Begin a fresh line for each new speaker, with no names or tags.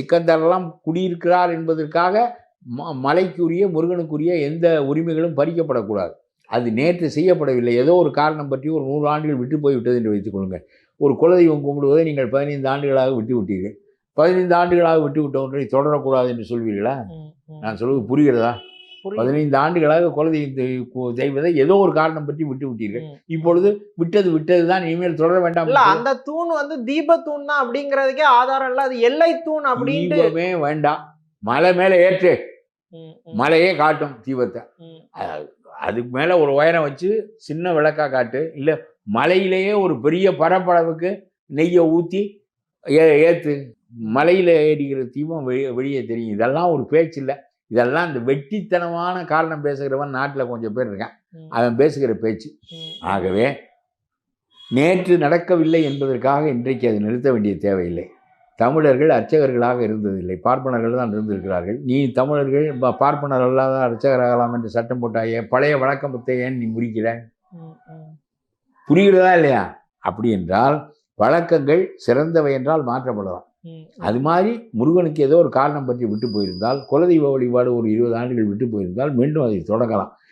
சிக்கந்தரெல்லாம் குடியிருக்கிறார் என்பதற்காக ம மலைக்குரிய முருகனுக்குரிய எந்த உரிமைகளும் பறிக்கப்படக்கூடாது. அது நேற்று செய்யப்படவில்லை. ஏதோ ஒரு காரணம் பற்றி ஒரு நூறு ஆண்டுகள் விட்டு போய்விட்டது என்று வைத்துக் கொள்ளுங்கள். ஒரு குலதெய்வம் கும்பிடுவதை நீங்கள் பதினைந்து ஆண்டுகளாக விட்டு விட்டீர்கள் பதினைந்து ஆண்டுகளாக விட்டு விட்ட ஒன்றை தொடரக்கூடாது என்று சொல்வீர்களா. நான் சொல்வது புரிகிறதா. பதினைந்து ஆண்டுகளாக குலதெய்வத்தை தெய்வதை ஏதோ ஒரு காரணம் பற்றி விட்டு விட்டீர்கள். இப்பொழுது விட்டது விட்டது தான் இனிமேல் தொடர வேண்டாம்
இல்ல அந்த தூண் வந்து தீப தூண் தான் அப்படிங்கறதுக்கே ஆதாரம் இல்ல. அது எல்லை தூண் அப்படின்ட்டு
தீபமே வேண்டாம். மலை மேலே ஏற்று. மலையே காட்டும் தீபத்தை. அதுக்கு மேலே ஒரு உயரம் வச்சு சின்ன விளக்கா காட்டு. இல்லை மலையிலேயே ஒரு பெரிய பரப்பளவுக்கு நெய்யை ஊற்றி ஏ ஏற்று மலையில் ஏறிக்கிற தீபம் வெளியே வெளியே தெரியும். இதெல்லாம் ஒரு பேச்சு இல்லை. இதெல்லாம் இந்த வெட்டித்தனமான காரணம் பேசுகிறவன் நாட்டில் கொஞ்சம் பேர் இருக்கான். அவன் பேசுகிற பேச்சு. ஆகவே நேற்று நடக்கவில்லை என்பதற்காக இன்றைக்கு அது நிறுத்த வேண்டிய தேவையில்லை தமிழர்கள் அர்ச்சகர்களாக இருந்ததில்லை பார்ப்பனர்கள் தான் இருந்திருக்கிறார்கள் நீ தமிழர்கள் பார்ப்பனர் அல்லாத அர்ச்சகராகலாம் என்று சட்டம் போட்டாயே பழைய வழக்கமத்தை ஏன் நீ முறிக்கிற. புரிகிறதா இல்லையா அப்படி என்றால் வழக்கங்கள் சிறந்தவை என்றால் மாற்றப்படலாம். அது மாதிரி முருகனுக்கு ஏதோ ஒரு காரணம் பற்றி விட்டு போயிருந்தால் குலதெய்வ வழிபாடு ஒரு இருபது ஆண்டுகள் விட்டு போயிருந்தால் மீண்டும் அதை தொடங்கலாம்